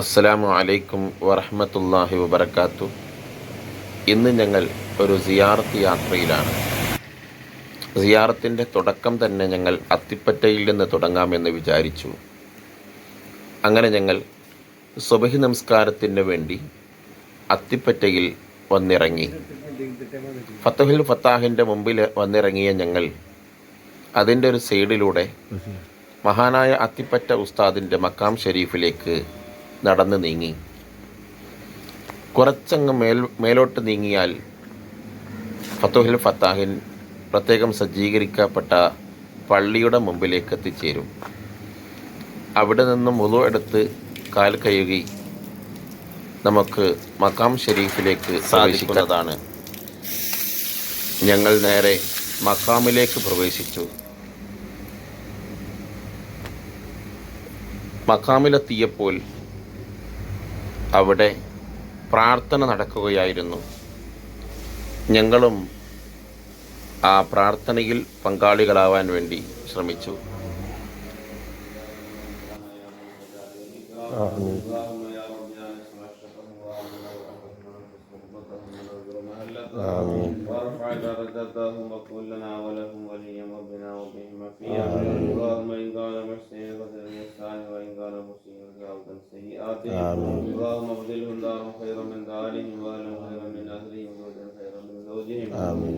അസ്സലാമു അലൈക്കും വറഹമത്തല്ലാഹി വബർക്കാത്തു ഇന്ന് ഞങ്ങൾ ഒരു സിയാറത്ത് യാത്രയിലാണ്. സിയാറത്തിന്റെ തുടക്കം തന്നെ ഞങ്ങൾ അത്തിപ്പറ്റയിൽ നിന്ന് തുടങ്ങാമെന്ന് വിചാരിച്ചു. അങ്ങനെ ഞങ്ങൾ സുബഹി നമസ്കാരത്തിന് വേണ്ടി അത്തിപ്പറ്റയിൽ വന്നിറങ്ങി. ഫത്തഹുൽ ഫത്താഹിന്റെ മുമ്പിൽ വന്നിറങ്ങിയ ഞങ്ങൾ അതിന്റെ ഒരു സൈഡിലൂടെ മഹാനായ അത്തിപ്പറ്റ ഉസ്താദിന്റെ മക്കാം ഷരീഫിലേക്ക് നടന്നു നീങ്ങി. കുറച്ചങ്ങ് മേൽ മേലോട്ട് നീങ്ങിയാൽ ഫത്തുഹിൽ ഫത്താഹിൻ പ്രത്യേകം സജ്ജീകരിക്കപ്പെട്ട പള്ളിയുടെ മുമ്പിലേക്ക് എത്തിച്ചേരും. അവിടെ നിന്നും മുതു എടുത്ത് കാൽ കഴുകി നമുക്ക് മക്കാം ഷെരീഫിലേക്ക് സാധിക്കുന്നതാണ് ഞങ്ങൾ നേരെ മക്കാമിലേക്ക് പ്രവേശിച്ചു. മക്കാമിലെത്തിയപ്പോൾ അവിടെ പ്രാർത്ഥന നടക്കുകയായിരുന്നു ഞങ്ങളും ആ പ്രാർത്ഥനയിൽ പങ്കാളികളാവാൻ വേണ്ടി ശ്രമിച്ചു وارفع درجتهم وكن لنا ولهم وليا وبنا وبهما فيها السيئات اللهم ابدلهم دارا خيرا من دارهم واهلا خيرا من اهلهم وزوجا خيرا من زوجهم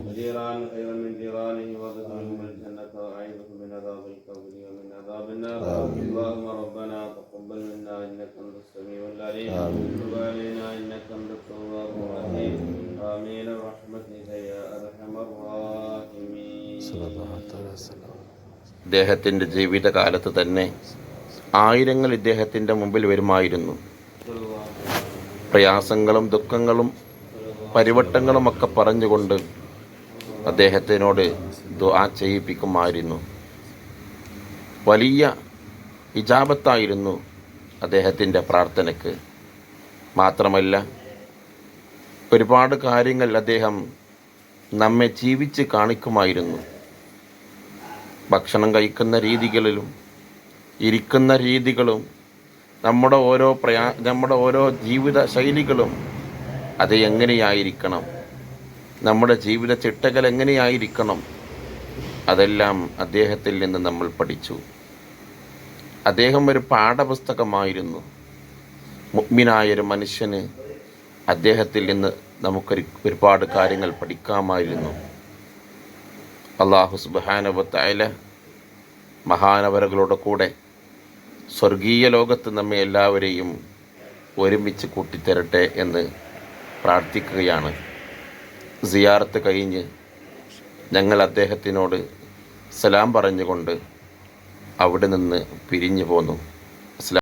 وجيرانا خيرا من جيرانهم وادخلهم الجنه واعيذهم من عذاب القبر ومن عذاب النار اللهم ربنا تقبل منا انك انت السميع العليم وتب علينا انك انت التواب الرحيم امين برحمتك يا ارحم الراحمين ഇദ്ദേഹത്തിൻ്റെ ജീവിതകാലത്ത് തന്നെ ആയിരങ്ങൾ ഇദ്ദേഹത്തിന്റെ മുമ്പിൽ വരുമായിരുന്നു. പ്രയാസങ്ങളും ദുഃഖങ്ങളും പരിവട്ടങ്ങളുമൊക്കെ പറഞ്ഞുകൊണ്ട് അദ്ദേഹത്തിനോട് ദുആ ചെയ്യിപ്പിക്കുമായിരുന്നു. വലിയ ഇജാബത്തായിരുന്നു അദ്ദേഹത്തിന്റെ പ്രാർത്ഥനയ്ക്ക്. മാത്രമല്ല ഒരുപാട് കാര്യങ്ങൾ അദ്ദേഹം നമ്മെ ജീവിച്ച് കാണിക്കുമായിരുന്നു. ഭക്ഷണം കഴിക്കുന്ന രീതികളിലും ഇരിക്കുന്ന രീതികളും നമ്മുടെ ഓരോ പ്രയാ നമ്മുടെ ഓരോ ജീവിത ശൈലികളും അത് എങ്ങനെയായിരിക്കണം? നമ്മുടെ ജീവിത ചിട്ടകൾ എങ്ങനെയായിരിക്കണം? അതെല്ലാം അദ്ദേഹത്തിൽ നിന്ന് നമ്മൾ പഠിച്ചു. അദ്ദേഹം ഒരു പാഠപുസ്തകമായിരുന്നു. മുഗ്മിനായൊരു മനുഷ്യന് അദ്ദേഹത്തിൽ നിന്ന് നമുക്കൊരു ഒരുപാട് കാര്യങ്ങൾ പഠിക്കാമായിരുന്നു. അള്ളാഹു സുബാനവത്തായ മഹാനവരകളുടെ കൂടെ സ്വർഗീയ ലോകത്ത് നമ്മെ എല്ലാവരെയും ഒരുമിച്ച് കൂട്ടിത്തരട്ടെ എന്ന് പ്രാർത്ഥിക്കുകയാണ്. സിയാറത്ത് കഴിഞ്ഞ് ഞങ്ങൾ അദ്ദേഹത്തിനോട് സലാം പറഞ്ഞുകൊണ്ട് അവിടെ നിന്ന് പിരിഞ്ഞു പോന്നു.